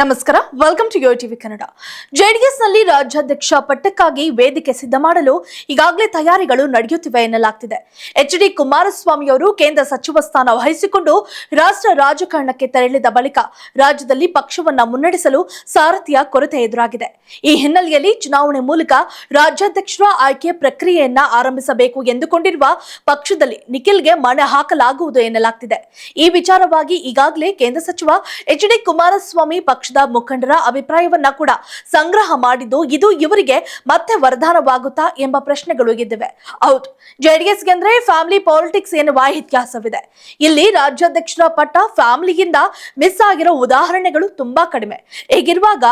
ನಮಸ್ಕಾರ. Welcome to Yo TV Kannada ಜೆಡಿಎಸ್ನಲ್ಲಿ ರಾಜ್ಯಾಧ್ಯಕ್ಷ ಪಟ್ಟಕ್ಕಾಗಿ ವೇದಿಕೆ ಸಿದ್ಧ ಮಾಡಲು ಈಗಾಗಲೇ ತಯಾರಿಗಳು ನಡೆಯುತ್ತಿವೆ ಎನ್ನಲಾಗ್ತಿದೆ. ಎಚ್ ಡಿ ಕುಮಾರಸ್ವಾಮಿ ಅವರು ಕೇಂದ್ರ ಸಚಿವ ಸ್ಥಾನ ವಹಿಸಿಕೊಂಡು ರಾಷ್ಟ್ರ ರಾಜಕಾರಣಕ್ಕೆ ತೆರಳಿದ ಬಳಿಕ ರಾಜ್ಯದಲ್ಲಿ ಪಕ್ಷವನ್ನ ಮುನ್ನಡೆಸಲು ಸಾರಥಿಯ ಕೊರತೆ ಎದುರಾಗಿದೆ. ಈ ಹಿನ್ನೆಲೆಯಲ್ಲಿ ಚುನಾವಣೆ ಮೂಲಕ ರಾಜ್ಯಾಧ್ಯಕ್ಷರ ಆಯ್ಕೆ ಪ್ರಕ್ರಿಯೆಯನ್ನ ಆರಂಭಿಸಬೇಕು ಎಂದುಕೊಂಡಿರುವ ಪಕ್ಷದಲ್ಲಿ ನಿಖಿಲ್ಗೆ ಮಣೆ ಹಾಕಲಾಗುವುದು ಎನ್ನಲಾಗ್ತಿದೆ. ಈ ವಿಚಾರವಾಗಿ ಈಗಾಗಲೇ ಕೇಂದ್ರ ಸಚಿವ ಎಚ್ ಡಿ ಕುಮಾರಸ್ವಾಮಿ ಪಕ್ಷದ ಮುಖಂಡರ ಅಭಿಪ್ರಾಯವನ್ನ ಕೂಡ ಸಂಗ್ರಹ ಮಾಡಿದ್ದು ಇದು ಇವರಿಗೆ ಮತ್ತೆ ವರದಾನವಾಗುತ್ತಾ ಎಂಬ ಪ್ರಶ್ನೆಗಳು ಗೆದ್ದಿವೆ ಹೌದು ಜೆಡಿಎಸ್ ಅಂದ್ರೆ ಫ್ಯಾಮಿಲಿ ಪಾಲಿಟಿಕ್ಸ್ ಎನ್ನುವ ಇತಿಹಾಸವಿದೆ. ಇಲ್ಲಿ ರಾಜ್ಯಾಧ್ಯಕ್ಷರ ಪಟ್ಟ ಫ್ಯಾಮಿಲಿಯಿಂದ ಮಿಸ್ ಆಗಿರೋ ಉದಾಹರಣೆಗಳು ತುಂಬಾ ಕಡಿಮೆ. ಹೀಗಿರುವಾಗ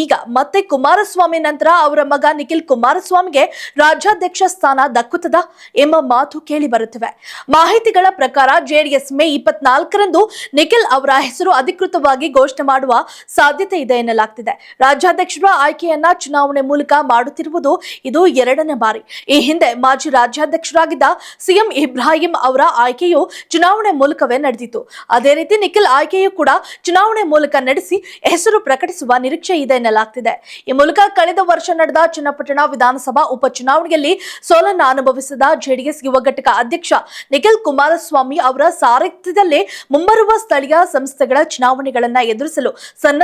ಈಗ ಮತ್ತೆ ಕುಮಾರಸ್ವಾಮಿ ನಂತರ ಅವರ ಮಗ ನಿಖಿಲ್ ಕುಮಾರಸ್ವಾಮಿಗೆ ರಾಜ್ಯಾಧ್ಯಕ್ಷ ಸ್ಥಾನ ದಕ್ಕುತ್ತದ ಎಂಬ ಮಾತು ಕೇಳಿ ಬರುತ್ತಿವೆ. ಮಾಹಿತಿಗಳ ಪ್ರಕಾರ ಜೆಡಿಎಸ್ ಮೇ ಇಪ್ಪತ್ನಾಲ್ಕರಂದು ನಿಖಿಲ್ ಅವರ ಹೆಸರು ಅಧಿಕೃತವಾಗಿ ಘೋಷಣೆ ಮಾಡುವ ಸಾಧ್ಯತೆ ಇದೆ ಎನ್ನಲಾಗ್ತಿದೆ. ರಾಜ್ಯಾಧ್ಯಕ್ಷರ ಆಯ್ಕೆಯನ್ನ ಚುನಾವಣೆ ಮೂಲಕ ಮಾಡುತ್ತಿರುವುದು ಇದು ಎರಡನೇ ಬಾರಿ. ಈ ಹಿಂದೆ ಮಾಜಿ ರಾಜ್ಯಾಧ್ಯಕ್ಷರಾಗಿದ್ದ ಸಿಎಂ ಇಬ್ರಾಹಿಂ ಅವರ ಆಯ್ಕೆಯು ಚುನಾವಣೆ ಮೂಲಕವೇ ನಡೆದಿತ್ತು. ಅದೇ ರೀತಿ ನಿಖಿಲ್ ಆಯ್ಕೆಯು ಕೂಡ ಚುನಾವಣೆ ಮೂಲಕ ನಡೆಸಿ ಹೆಸರು ಪ್ರಕಟಿಸುವ ನಿರೀಕ್ಷೆ ಇದೆ ಎನ್ನಲಾಗ್ತಿದೆ. ಈ ಮೂಲಕ ಕಳೆದ ವರ್ಷ ನಡೆದ ಚನ್ನಪಟ್ಟಣ ವಿಧಾನಸಭಾ ಉಪಚುನಾವಣೆಯಲ್ಲಿ ಸೋಲನ್ನ ಅನುಭವಿಸಿದ ಜೆಡಿಎಸ್ ಯುವ ಘಟಕ ಅಧ್ಯಕ್ಷ ನಿಖಿಲ್ ಕುಮಾರಸ್ವಾಮಿ ಅವರ ಸಾರಥ್ಯದಲ್ಲಿ ಮುಂಬರುವ ಸ್ಥಳೀಯ ಸಂಸ್ಥೆಗಳ ಚುನಾವಣೆಗಳನ್ನ ಎದುರಿಸಲು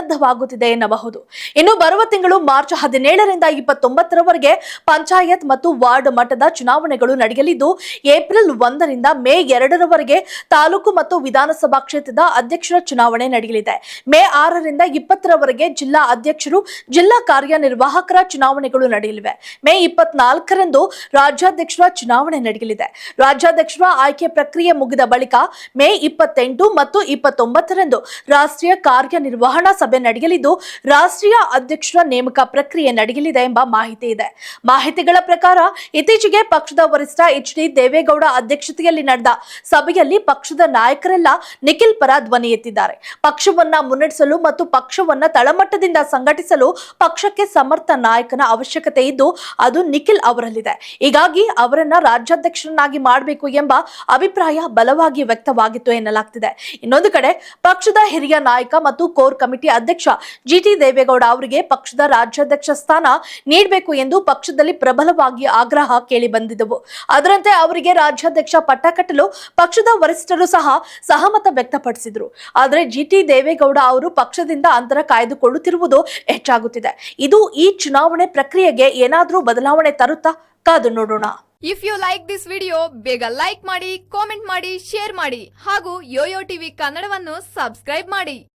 ಸನ್ನದ್ಧವಾಗುತ್ತಿದೆ ಎನ್ನಬಹುದು. ಇನ್ನು ಬರುವ ತಿಂಗಳು ಮಾರ್ಚ್ ಹದಿನೇಳರಿಂದ ಇಪ್ಪತ್ತೊಂಬತ್ತರವರೆಗೆ ಪಂಚಾಯತ್ ಮತ್ತು ವಾರ್ಡ್ ಮಟ್ಟದ ಚುನಾವಣೆಗಳು ನಡೆಯಲಿದ್ದು, ಏಪ್ರಿಲ್ ಒಂದರಿಂದ ಮೇ ಎರಡರವರೆಗೆ ತಾಲೂಕು ಮತ್ತು ವಿಧಾನಸಭಾ ಕ್ಷೇತ್ರದ ಅಧ್ಯಕ್ಷರ ಚುನಾವಣೆ ನಡೆಯಲಿದೆ. ಮೇ ಆರರಿಂದ ಇಪ್ಪತ್ತರವರೆಗೆ ಜಿಲ್ಲಾ ಅಧ್ಯಕ್ಷರು, ಜಿಲ್ಲಾ ಕಾರ್ಯನಿರ್ವಾಹಕರ ಚುನಾವಣೆಗಳು ನಡೆಯಲಿವೆ. ಮೇ ಇಪ್ಪತ್ನಾಲ್ಕರಂದು ರಾಜ್ಯಾಧ್ಯಕ್ಷರ ಚುನಾವಣೆ ನಡೆಯಲಿದೆ. ರಾಜ್ಯಾಧ್ಯಕ್ಷರ ಆಯ್ಕೆ ಪ್ರಕ್ರಿಯೆ ಮುಗಿದ ಬಳಿಕ ಮೇ ಇಪ್ಪತ್ತೆಂಟು ಮತ್ತು ಇಪ್ಪತ್ತೊಂಬತ್ತರಂದು ರಾಷ್ಟ್ರೀಯ ಕಾರ್ಯನಿರ್ವಹಣಾ ಸಭೆ ನಡೆಯಲಿದ್ದು, ರಾಷ್ಟ್ರೀಯ ಅಧ್ಯಕ್ಷರ ನೇಮಕ ಪ್ರಕ್ರಿಯೆ ನಡೆಯಲಿದೆ ಎಂಬ ಮಾಹಿತಿ ಇದೆ. ಮಾಹಿತಿಗಳ ಪ್ರಕಾರ, ಇತ್ತೀಚೆಗೆ ಪಕ್ಷದ ವರಿಷ್ಠ ಎಚ್ ಡಿ ದೇವೇಗೌಡ ಅಧ್ಯಕ್ಷತೆಯಲ್ಲಿ ನಡೆದ ಸಭೆಯಲ್ಲಿ ಪಕ್ಷದ ನಾಯಕರೆಲ್ಲ ನಿಖಿಲ್ ಪರ ಧ್ವನಿ ಎತ್ತಿದ್ದಾರೆ. ಪಕ್ಷವನ್ನ ಮುನ್ನಡೆಸಲು ಮತ್ತು ಪಕ್ಷವನ್ನ ತಳಮಟ್ಟದಿಂದ ಸಂಘಟಿಸಲು ಪಕ್ಷಕ್ಕೆ ಸಮರ್ಥ ನಾಯಕನ ಅವಶ್ಯಕತೆ ಇದ್ದು, ಅದು ನಿಖಿಲ್ ಅವರಲ್ಲಿದೆ. ಹೀಗಾಗಿ ಅವರನ್ನ ರಾಜ್ಯಾಧ್ಯಕ್ಷರನ್ನಾಗಿ ಮಾಡಬೇಕು ಎಂಬ ಅಭಿಪ್ರಾಯ ಬಲವಾಗಿ ವ್ಯಕ್ತವಾಗಿತ್ತು ಎನ್ನಲಾಗ್ತಿದೆ. ಇನ್ನೊಂದು ಕಡೆ, ಪಕ್ಷದ ಹಿರಿಯ ನಾಯಕ ಮತ್ತು ಕೋರ್ ಕಮಿಟಿ ಅಧ್ಯಕ್ಷ ಜಿಟಿ ದೇವೇಗೌಡ ಅವರಿಗೆ ಪಕ್ಷದ ರಾಜ್ಯಾಧ್ಯಕ್ಷ ಸ್ಥಾನ ನೀಡಬೇಕು ಎಂದು ಪಕ್ಷದಲ್ಲಿ ಪ್ರಬಲವಾಗಿ ಆಗ್ರಹ ಕೇಳಿ ಬಂದಿದ್ದವು. ಅದರಂತೆ ಅವರಿಗೆ ರಾಜ್ಯಾಧ್ಯಕ್ಷ ಪಟ್ಟ ಕಟ್ಟಲು ಪಕ್ಷದ ವರಿಷ್ಠರು ಸಹ ಸಹಮತ ವ್ಯಕ್ತಪಡಿಸಿದ್ರು. ಆದರೆ ಜಿಟಿ ದೇವೇಗೌಡ ಅವರು ಪಕ್ಷದಿಂದ ಅಂತರ ಕಾಯ್ದುಕೊಳ್ಳುತ್ತಿರುವುದು ಹೆಚ್ಚಾಗುತ್ತಿದೆ. ಇದು ಈ ಚುನಾವಣೆ ಪ್ರಕ್ರಿಯೆಗೆ ಏನಾದರೂ ಬದಲಾವಣೆ ತರುತ್ತಾ ಕಾದು ನೋಡೋಣ. If you like this video ಬೇಗ ಲೈಕ್ ಮಾಡಿ ಕಾಮೆಂಟ್ ಮಾಡಿ ಶೇರ್ ಮಾಡಿ ಹಾಗೂ ಯೋಯೋ ಟಿವಿ ಕನ್ನಡವನ್ನು ಸಬ್ಸ್ಕ್ರೈಬ್ ಮಾಡಿ.